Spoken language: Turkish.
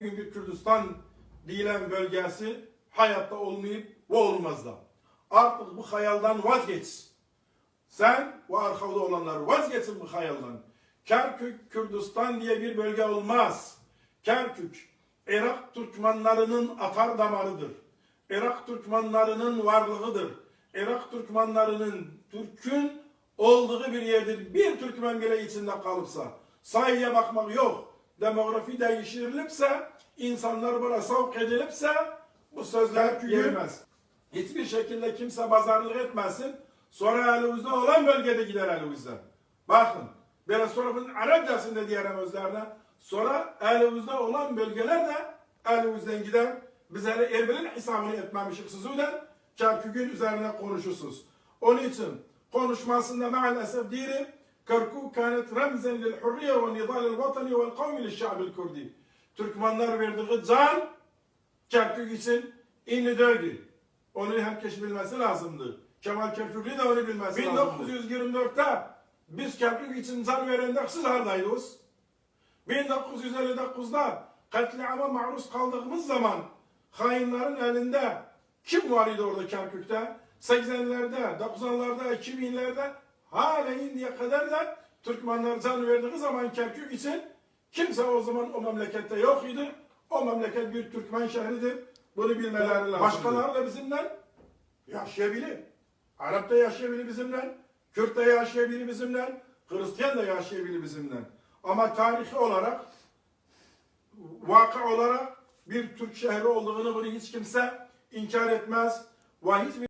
bugünkü Kürdistan diyen bölgesi hayatta olmayıp ve olmaz da. Artık bu hayalden vazgeç. Sen ve arkada olanlar vazgeçin bu hayalden. Kerkük Kürdistan diye bir bölge olmaz. Kerkük Irak Türkmenlarının atar damarıdır. Irak Türkmenlarının varlığıdır. Irak Türkmenlarının Türk'ün olduğu bir yerdir. Bir Türkmen bile içinde kalırsa sayıya bakmak yok. Demografi değiştirilipse, insanlar buraya sevk edilipse bu sözler yürümez. Hiçbir şekilde kimse pazarlık etmesin. Sonra elimizde olan bölgede gider elimizden. Bakın, biraz sonra bunun Arapçasında diyelim özlerine. Sonra elimizde olan bölgeler de elimizden gider. Bizlere Erbil'in hesabını etmemişik sizden. Kerkük'ün üzerine konuşursunuz. Onun için konuşmasında maalesef diyelim Kerkük kânet remzen lil hurriye ve nidalil vatani vel kavmi lil şa'bil kurdi. Türkmenler verdiği can Kerkük için İnni'deydi. Onu herkes bilmesi lazımdı. Kemal Kerküklü de onu bilmesi lazımdı. 1924'te biz Kerkük için can verende siz hardaydınız. 1959'da katliama maruz kaldığımız zaman hainlerin elinde kim var idi orada Kerkük'te? 80'lerde, 90'larda, 2000'lerde hala indiye kadar da Türkmenler can verdiği zaman Kerkük için kimse o zaman o memlekette yok idi. O memleket bir Türkmen şehridir. Bunu bilmeleri lazım. Başkaları da bizimle yaşayabilir. Arap da yaşayabilir bizimle. Kürt de yaşayabilir bizimle. Hristiyan da yaşayabilir bizimle. Ama tarihi olarak vaka olarak bir Türk şehri olduğunu bunu hiç kimse inkar etmez. Ve hiçbir